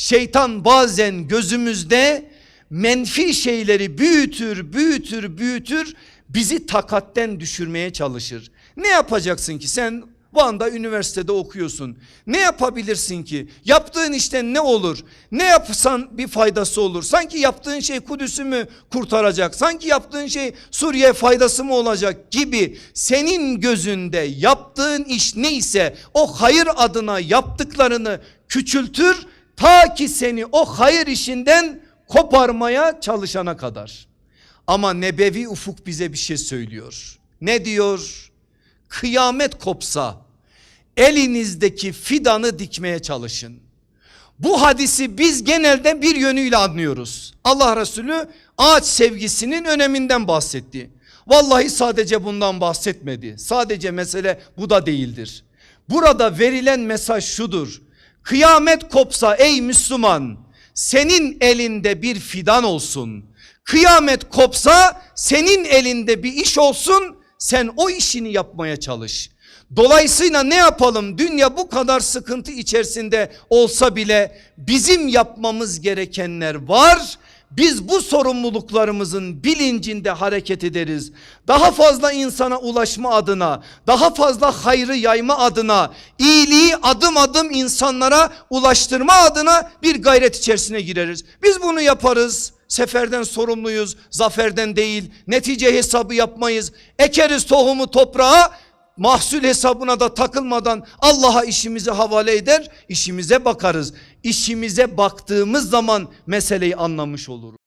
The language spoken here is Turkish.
Şeytan bazen gözümüzde menfi şeyleri büyütür, büyütür, büyütür. Bizi takatten düşürmeye çalışır. Ne yapacaksın ki sen bu anda üniversitede okuyorsun. Ne yapabilirsin ki? Yaptığın işten ne olur? Ne yapsan bir faydası olur? Sanki yaptığın şey Kudüs'ü mü kurtaracak? Sanki yaptığın şey Suriye faydası mı olacak gibi senin gözünde yaptığın iş neyse o hayır adına yaptıklarını küçültür ta ki seni o hayır işinden koparmaya çalışana kadar. Ama nebevi ufuk bize bir şey söylüyor. Ne diyor? Kıyamet kopsa elinizdeki fidanı dikmeye çalışın. Bu hadisi biz genelde bir yönüyle anlıyoruz. Allah Resulü ağaç sevgisinin öneminden bahsetti. Vallahi sadece bundan bahsetmedi. Sadece mesele bu da değildir. Burada verilen mesaj şudur. Kıyamet kopsa ey Müslüman senin elinde bir fidan olsun. Kıyamet kopsa senin elinde bir iş olsun sen o işini yapmaya çalış. Dolayısıyla ne yapalım dünya bu kadar sıkıntı içerisinde olsa bile bizim yapmamız gerekenler var. Biz bu sorumluluklarımızın bilincinde hareket ederiz. Daha fazla insana ulaşma adına, daha fazla hayrı yayma adına, iyiliği adım adım insanlara ulaştırma adına bir gayret içerisine gireriz. Biz bunu yaparız. Seferden sorumluyuz, zaferden değil. Netice hesabı yapmayız. Ekeriz tohumu toprağa, mahsul hesabına da takılmadan Allah'a işimizi havale eder, işimize bakarız. İşimize baktığımız zaman meseleyi anlamış oluruz.